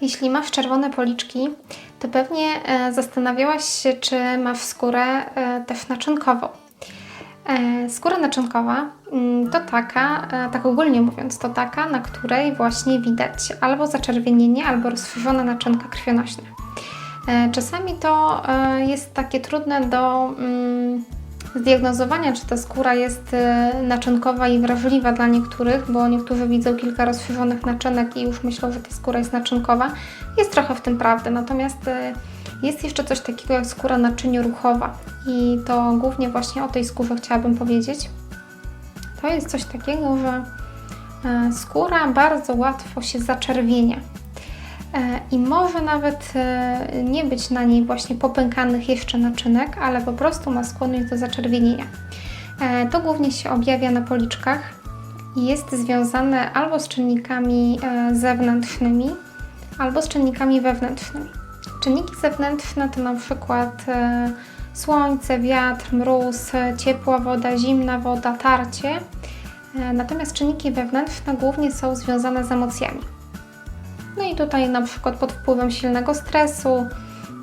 Jeśli masz czerwone policzki, to pewnie e, zastanawiałaś się, czy masz skórę e, też naczynkową. E, Skóra naczynkowa mm, to taka, tak ogólnie mówiąc, to taka, na której właśnie widać albo zaczerwienienie, albo rozszerzona naczynka krwionośna. E, Czasami to jest takie trudne do mm, zdiagnozowania, czy ta skóra jest e, naczynkowa i wrażliwa dla niektórych, bo niektórzy widzą kilka rozszerzonych naczynek i już myślą, że ta skóra jest naczynkowa. Jest trochę w tym prawdy, natomiast e, jest jeszcze coś takiego jak skóra naczynioruchowa i to głównie właśnie o tej skórze chciałabym powiedzieć. To jest coś takiego, że e, skóra bardzo łatwo się zaczerwienia. E, I może nawet e, nie być na niej właśnie popękanych jeszcze naczynek, ale po prostu ma skłonność do zaczerwienienia. E, To głównie się objawia na policzkach i jest związane albo z czynnikami zewnętrznymi, albo z czynnikami wewnętrznymi. Czynniki zewnętrzne to na przykład słońce, wiatr, mróz, ciepła woda, zimna woda, tarcie. Natomiast czynniki wewnętrzne głównie są związane z emocjami. No i tutaj na przykład pod wpływem silnego stresu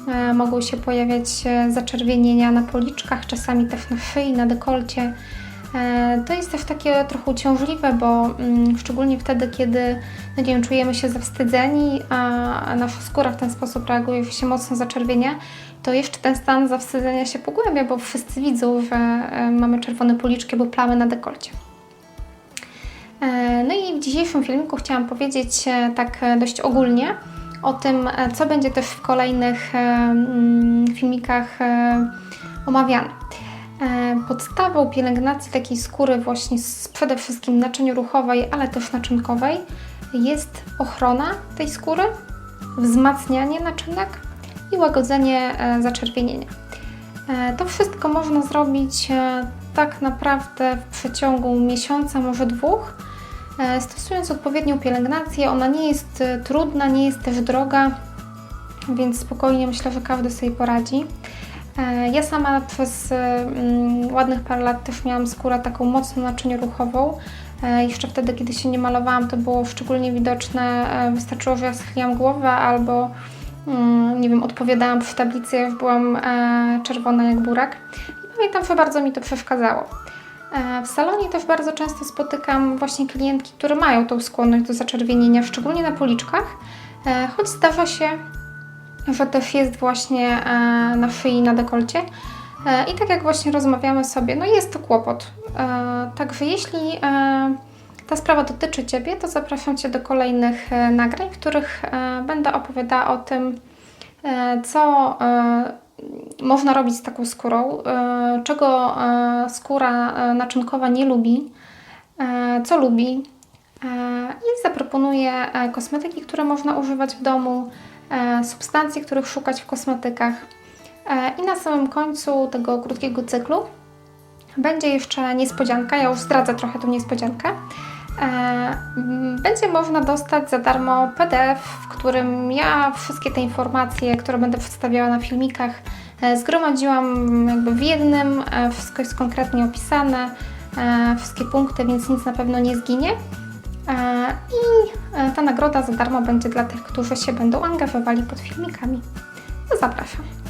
e, mogą się pojawiać e, zaczerwienienia na policzkach, czasami też na szyi, na dekolcie. E, to jest też takie trochę uciążliwe, bo mm, szczególnie wtedy, kiedy no nie wiem, czujemy się zawstydzeni, a nasza skóra w ten sposób reaguje, się mocno zaczerwienia, to jeszcze ten stan zawstydzenia się pogłębia, bo wszyscy widzą, że mamy czerwone policzki albo plamy na dekolcie. E, No i w dzisiejszym filmiku chciałam powiedzieć e, tak e, dość ogólnie o tym, co będzie też w kolejnych mm, filmikach omawiane. Podstawą pielęgnacji takiej skóry właśnie przede wszystkim naczynioruchowej, ale też naczynkowej jest ochrona tej skóry, wzmacnianie naczynek i łagodzenie zaczerwienienia. To wszystko można zrobić tak naprawdę w przeciągu miesiąca, może dwóch, stosując odpowiednią pielęgnację. Ona nie jest e, trudna, nie jest też droga, więc spokojnie myślę, że każdy sobie poradzi. E, Ja sama przez e, mm, ładnych parę lat też miałam skórę taką mocno naczynioruchową. E, Jeszcze wtedy, kiedy się nie malowałam, to było szczególnie widoczne. e, Wystarczyło, że ja schyliłam głowę albo mm, nie wiem, odpowiadałam przy tablicy, byłam e, czerwona jak burak. I pamiętam, że bardzo mi to przeszkadzało. E, W salonie też bardzo często spotykam właśnie klientki, które mają tą skłonność do zaczerwienienia, szczególnie na policzkach, e, choć zdarza się, że też jest właśnie e, na szyi na dekolcie. I tak jak właśnie rozmawiamy sobie, no jest to kłopot. Także jeśli ta sprawa dotyczy Ciebie, to zapraszam Cię do kolejnych nagrań, w których będę opowiadała o tym, co można robić z taką skórą, e, czego e, skóra e, naczynkowa nie lubi, co lubi i zaproponuję kosmetyki, które można używać w domu, substancje, których szukać w kosmetykach. I na samym końcu tego krótkiego cyklu będzie jeszcze niespodzianka, ja już zdradzę trochę tą niespodziankę. Będzie można dostać za darmo PDF, w którym ja wszystkie te informacje, które będę przedstawiała na filmikach, zgromadziłam jakby w jednym. E, Wszystko jest konkretnie opisane, e, wszystkie punkty, więc nic na pewno nie zginie. E, I e, ta nagroda za darmo będzie dla tych, którzy się będą angażowali pod filmikami. Zapraszam.